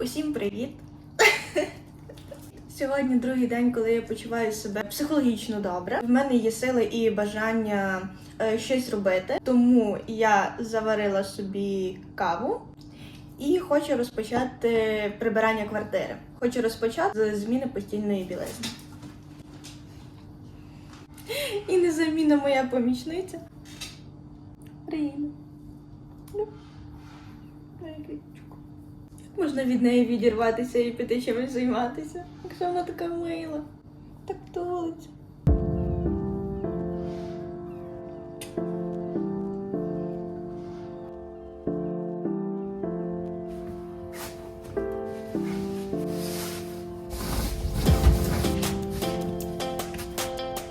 Усім привіт! Сьогодні другий день, коли я почуваю себе психологічно добре. В мене є сили і бажання е, щось робити, тому я заварила собі каву і хочу розпочати прибирання квартири. Хочу розпочати з зміни постільної білизни. І незамінна моя помічниця. Приїду. Ну, дай квіточку. Можна від неї відірватися і піти чимось займатися, якщо вона така мила, так тулиться.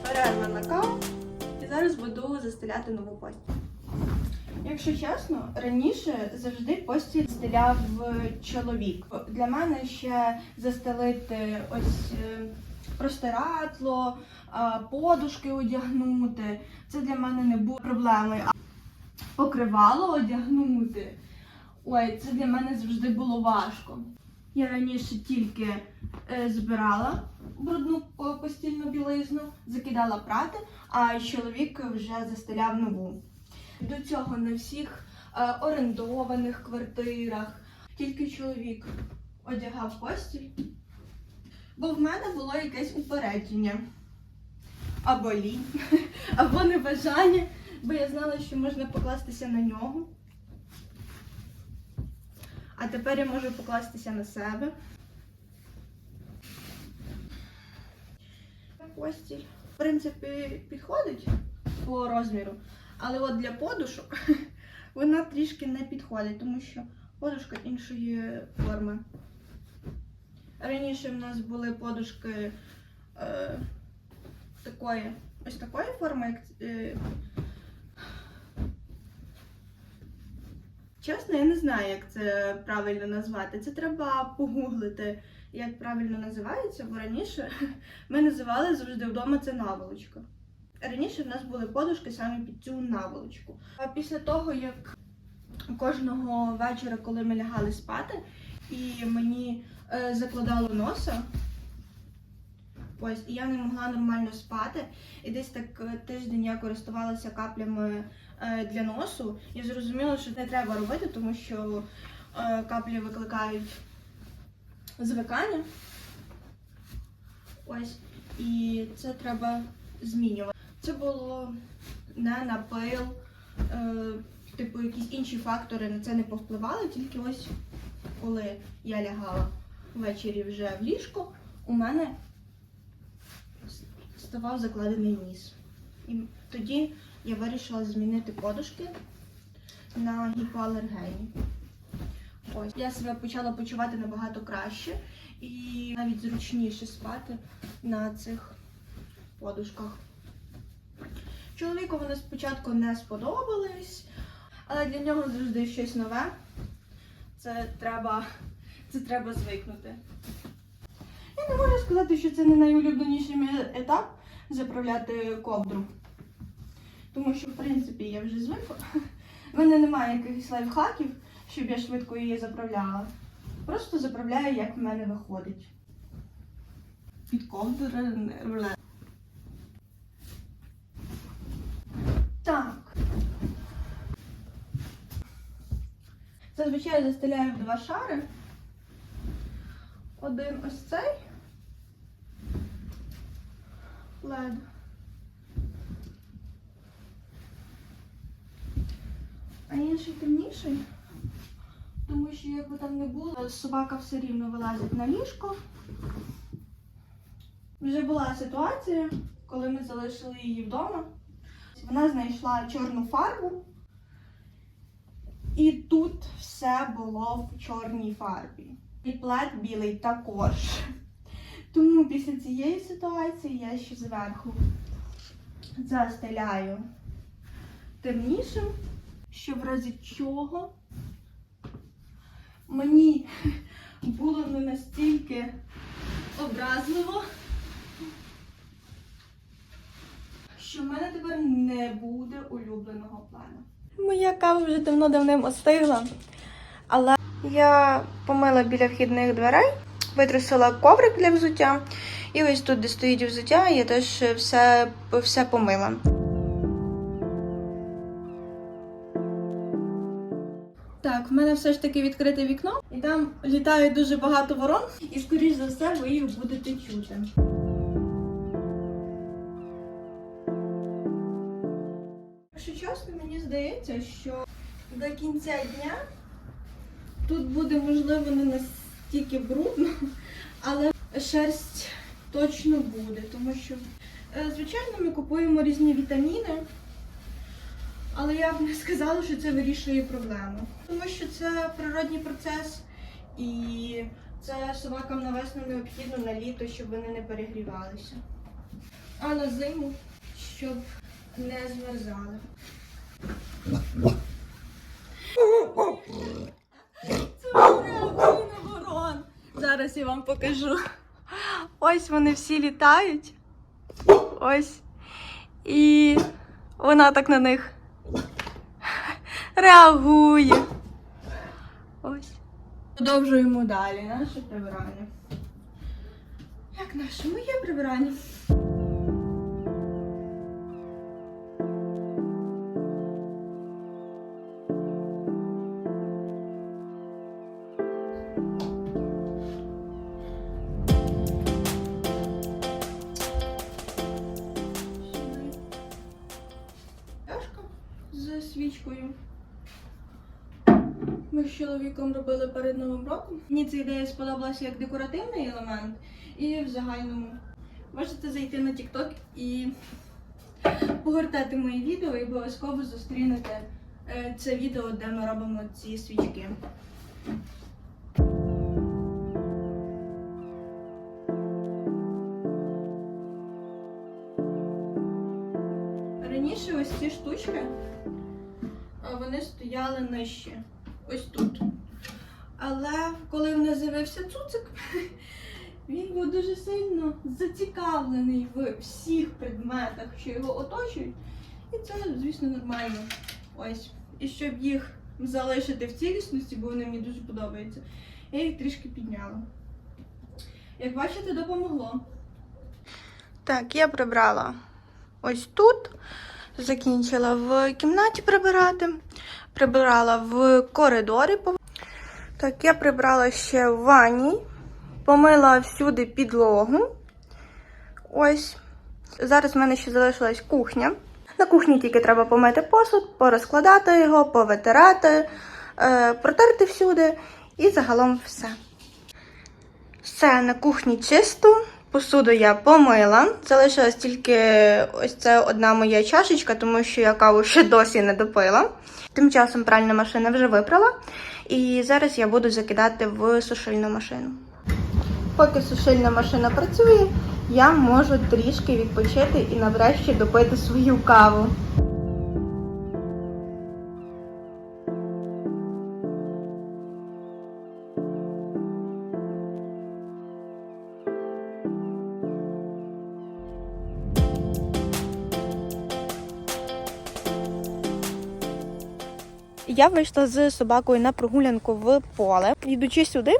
Перерва на каву і зараз буду застеляти нову постіль. Якщо чесно, раніше завжди постіль стеляв чоловік. Для мене ще застелити ось е, простирадло, подушки одягнути. Це для мене не було проблемою. А покривало одягнути. Ой, це для мене завжди було важко. Я раніше тільки е, збирала брудну постільну білизну, закидала прати, а чоловік вже застеляв нову. До цього на всіх е, орендованих квартирах тільки чоловік одягав постіль, бо в мене було якесь упередження. Або лінь, або небажання, бо я знала, що можна покластися на нього. А тепер я можу покластися на себе. Постіль, в принципі, підходить по розміру. Але от для подушок вона трішки не підходить, тому що подушка іншої форми. Раніше в нас були подушки е, такої, ось такої форми, як. Е, Чесно, я не знаю, як це правильно назвати. Це треба погуглити, як правильно називається, бо раніше ми називали завжди вдома це наволочка. Раніше в нас були подушки саме під цю наволочку. А після того, як кожного вечора, коли ми лягали спати, і мені е, закладало носа, ось, і я не могла нормально спати. І десь так е, тиждень я користувалася каплями е, для носу, і зрозуміла, що не треба робити, тому що е, каплі викликають звикання. Ось, і це треба змінювати. Це було не на пил, е, типу якісь інші фактори на це не повпливали, тільки ось коли я лягала ввечері вже в ліжко, у мене ставав закладений ніс. І тоді я вирішила змінити подушки на гіпоалергенні. Ось я себе почала почувати набагато краще і навіть зручніше спати на цих подушках. Чоловіку вони спочатку не сподобались, але для нього завжди щось нове. Це треба, це треба звикнути. Я не можу сказати, що це не найулюбленіший етап заправляти ковдру. Тому що, в принципі, я вже звикла. У мене немає якихось лайфхаків, щоб я швидко її заправляла. Просто заправляю, як в мене виходить. Під ковдру не вле. Так. Зазвичай застеляю в два шари. Один ось цей лед. А інший темніший, тому що як би там не було, собака все рівно вилазить на ліжко. Вже була ситуація, коли ми залишили її вдома. Вона знайшла чорну фарбу, і тут все було в чорній фарбі. І плед білий також. Тому після цієї ситуації я ще зверху застеляю темнішим, що в разі чого мені було не настільки образливо. що в мене тепер не буде улюбленого плану. Моя кава вже давно давним остигла, але Я помила біля вхідних дверей, витрусила коврик для взуття. І ось тут, де стоїть взуття, я теж все, все помила. Так, в мене все ж таки відкрите вікно, і там літає дуже багато ворон, і скоріш за все ви їх будете чути. Здається, що до кінця дня тут буде можливо не настільки брудно, але шерсть точно буде, тому що, е, звичайно, ми купуємо різні вітаміни. Але я б не сказала, що це вирішує проблему. Тому що це природній процес, і це собакам на весну необхідно на літо, щоб вони не перегрівалися. А на зиму, щоб не змерзали. Ворон. Зараз я вам покажу. Ось вони всі літають. Ось. І вона так на них реагує. Ось. Продовжуємо далі наше прибирання. Як наше моє прибирання? З чоловіком робили перед Новим роком. Мені ця ідея сподобалася як декоративний елемент і в загальному. Можете зайти на TikTok і погортати мої відео і обов'язково зустрінете е, це відео, де ми робимо ці свічки. Раніше ось ці штучки вони стояли нижче. Ось тут. Але коли в нас з'явився цуцик, він був дуже сильно зацікавлений в всіх предметах, що його оточують. І це, звісно, нормально. Ось. І щоб їх залишити в цілісності, бо вони мені дуже подобаються, я їх трішки підняла. Як бачите, допомогло. Так, я прибрала ось тут. Закінчила в кімнаті прибирати, прибирала в коридорі. Так, я прибрала ще в ванні, помила всюди підлогу. Ось. Зараз в мене ще залишилась кухня. На кухні тільки треба помити посуд, порозкладати його, повитирати, е, протерти всюди і загалом все. Все на кухні чисто. Посуду я помила. Залишилась тільки ось це одна моя чашечка, тому що я каву ще досі не допила. Тим часом пральна машина вже випрала. І зараз я буду закидати в сушильну машину. Поки сушильна машина працює, я можу трішки відпочити і наврешті допити свою каву. Я вийшла з собакою на прогулянку в поле. Йдучи сюди,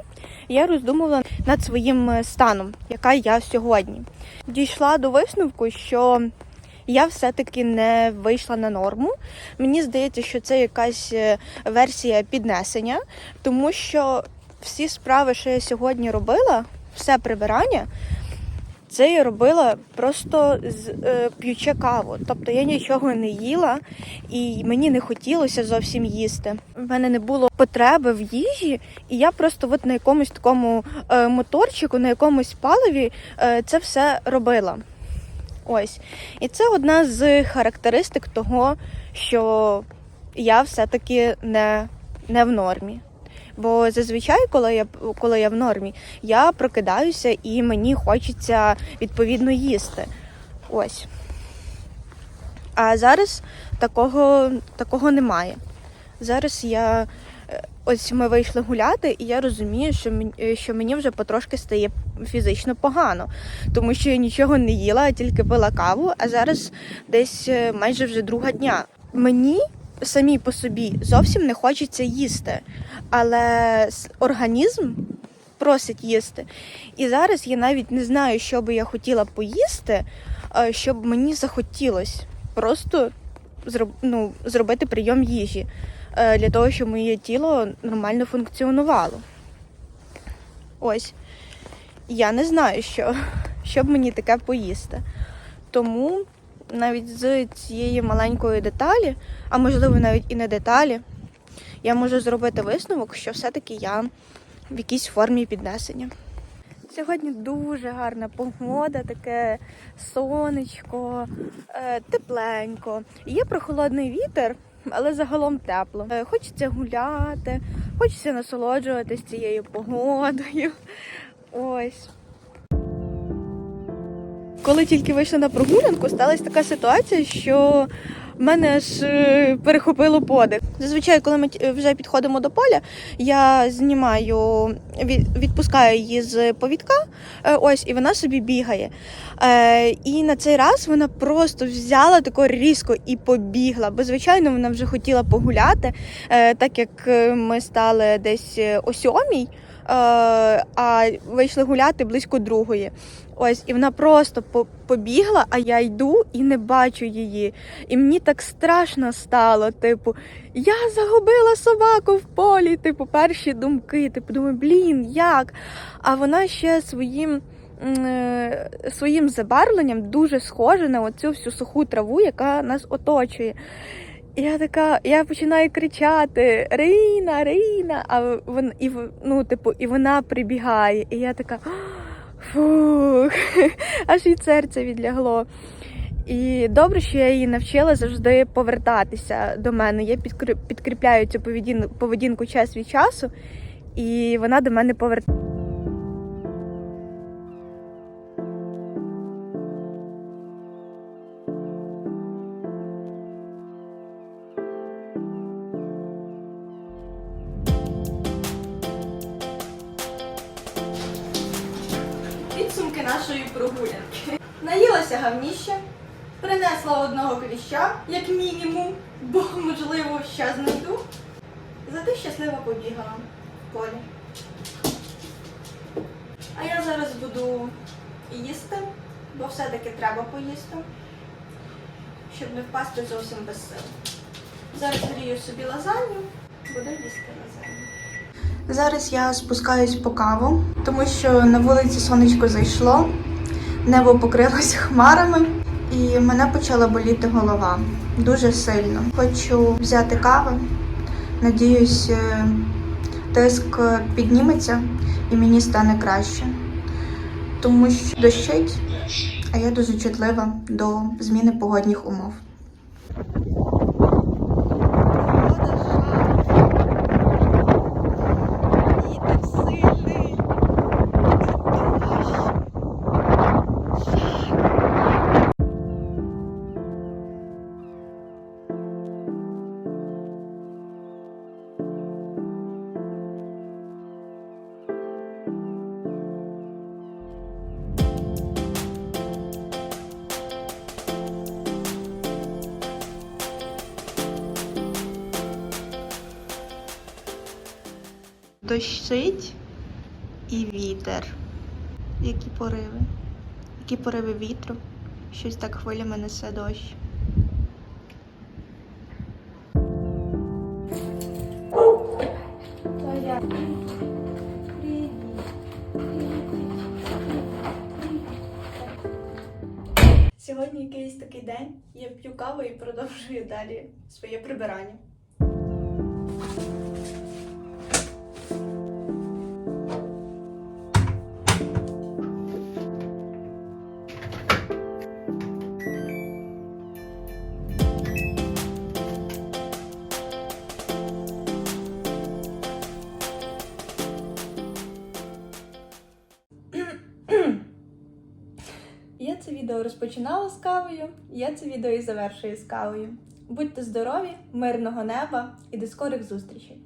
я роздумувала над своїм е, станом, яка я сьогодні. Дійшла до висновку, що я все-таки не вийшла на норму. Мені здається, що це якась е, версія піднесення, тому що всі справи, що я сьогодні робила, все прибирання. Це я робила просто з е, п'ючи каву. Тобто я нічого не їла, і мені не хотілося зовсім їсти. У мене не було потреби в їжі, і я просто от на якомусь такому е, моторчику, на якомусь паливі е, це все робила. Ось. І це одна з характеристик того, що я все-таки не, не в нормі. Бо зазвичай, коли я коли я в нормі, я прокидаюся і мені хочеться відповідно їсти. Ось. А зараз такого, такого немає. Зараз я е, ось ми вийшли гуляти, і я розумію, що мені, що мені вже потрошки стає фізично погано, тому що я нічого не їла, а тільки пила каву, а зараз десь е, майже вже друга дня. Мені самій по собі зовсім не хочеться їсти, але організм просить їсти. І зараз я навіть не знаю, що би я хотіла поїсти, е, щоб мені захотілося просто ну, зробити прийом їжі е, для того, щоб моє тіло нормально функціонувало. Ось. Я не знаю, що, що б мені таке поїсти. Тому навіть з цієї маленької деталі, а можливо навіть і не деталі, я можу зробити висновок, що все-таки я в якійсь формі піднесення. Сьогодні дуже гарна погода, таке сонечко, е, тепленько. Є прохолодний вітер, але загалом тепло. Е, Хочеться гуляти, хочеться насолоджуватись цією погодою. Ось. Коли тільки вийшла на прогулянку, сталася така ситуація, що мене аж е, перехопило подих. Зазвичай, коли ми вже підходимо до поля, я знімаю, від- відпускаю її з повідка, е, ось, і вона собі бігає. Е, і на цей раз вона просто взяла тако різко і побігла. Бо, звичайно, вона вже хотіла погуляти, е, так як е, ми стали десь е, о сьомій, е, а вийшли гуляти близько другої. Ось, і вона просто по- побігла, а я йду і не бачу її. І мені так страшно стало. Типу, я загубила собаку в полі. Типу, перші думки. Типу, думаю, блін, як? А вона ще своїм. е, Своїм забарвленням дуже схожа на оцю всю суху траву, яка нас оточує. І я така, я починаю кричати Рина, Рина, а вон, і, ну, типу, і вона прибігає. І я така фух, аж від серця відлягло. І добре, що я її навчила завжди повертатися до мене. Я підкрі- підкріпляю цю поведінку час від часу, і вона до мене повертається. Як мінімум, бо, можливо, ще знайду. Зате щасливо побігала в полі. А я зараз буду їсти, бо все-таки треба поїсти, щоб не впасти зовсім без сил. Зараз грію собі лазанью, буду їсти лазанью. Зараз я спускаюсь по каву, тому що на вулиці сонечко зайшло, небо покрилось хмарами, і мене почала боліти голова дуже сильно. Хочу взяти каву. Надіюсь, е, тиск підніметься і мені стане краще. Тому що дощить, а я дуже чутлива до зміни погодних умов. Дощить і вітер. Які пориви. Які пориви вітру. Щось так хвилями несе дощ. Сьогодні якийсь такий день. Я п'ю каву і продовжую далі своє прибирання. Відео розпочинала з кавою, я це відео і завершую з кавою. Будьте здорові, мирного неба і до скорих зустрічей!